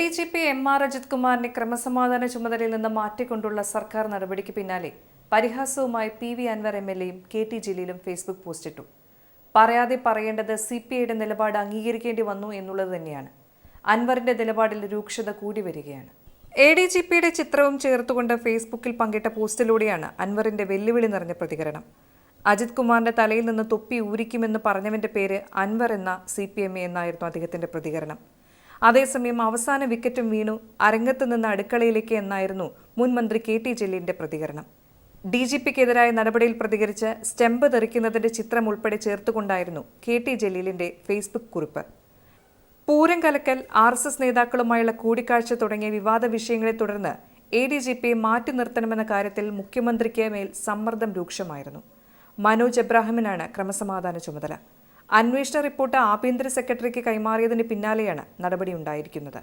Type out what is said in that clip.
D G P M R Ajith കുമാറിനെ ക്രമസമാധാന ചുമതലയിൽ നിന്ന് മാറ്റിക്കൊണ്ടുള്ള സർക്കാർ നടപടിക്ക് പിന്നാലെ പരിഹാസവുമായി P V Anwar M L എയും കെ ടി ജലീലും ഫേസ്ബുക്ക് പോസ്റ്റിട്ടു. പറയാതെ പറയേണ്ടത് സി പി ഐയുടെ നിലപാട് അംഗീകരിക്കേണ്ടി വന്നു എന്നുള്ളത് തന്നെയാണ്. അൻവറിന്റെ നിലപാടിൽ രൂക്ഷത കൂടി വരികയാണ്. എ ഡി ജി പിയുടെ ചിത്രവും ചേർത്തുകൊണ്ട് ഫേസ്ബുക്കിൽ പങ്കിട്ട പോസ്റ്റിലൂടെയാണ് അൻവറിന്റെ വെല്ലുവിളി നിറഞ്ഞ പ്രതികരണം. അജിത് കുമാറിന്റെ തലയിൽ നിന്ന് തൊപ്പി ഊരിക്കുമെന്ന് പറഞ്ഞവന്റെ പേര് അൻവർ എന്ന സി പി എം എ എന്നായിരുന്നു അദ്ദേഹത്തിന്റെ പ്രതികരണം. അതേസമയം അവസാന വിക്കറ്റും വീണു. അരങ്ങത്ത് നിന്ന് അടുക്കളയിലേക്ക് എന്നായിരുന്നു മുൻ മന്ത്രി കെ ടി ജലീലിന്റെ പ്രതികരണം. ഡി ജി പിക്കെതിരായ നടപടിയിൽ പ്രതികരിച്ച് സ്റ്റെമ്പ് തെറിക്കുന്നതിന്റെ ചിത്രം ഉൾപ്പെടെ ചേർത്തുകൊണ്ടായിരുന്നു കെ ടി ജലീലിന്റെ ഫേസ്ബുക്ക് കുറിപ്പ്. പൂരം കലക്കൽ ആർ എസ് എസ് നേതാക്കളുമായുള്ള കൂടിക്കാഴ്ച തുടങ്ങിയ വിവാദ വിഷയങ്ങളെ തുടർന്ന് എ ഡി ജി പിയെ മാറ്റി നിർത്തണമെന്ന കാര്യത്തിൽ മുഖ്യമന്ത്രിക്ക് മേൽ സമ്മർദ്ദം രൂക്ഷമായിരുന്നു. മനോജ് എബ്രാഹിമിനാണ് ക്രമസമാധാന ചുമതല. അന്വേഷണ റിപ്പോർട്ട് ആഭ്യന്തര സെക്രട്ടറിക്ക് കൈമാറിയതിന് പിന്നാലെയാണ് നടപടിയുണ്ടായിരിക്കുന്നത്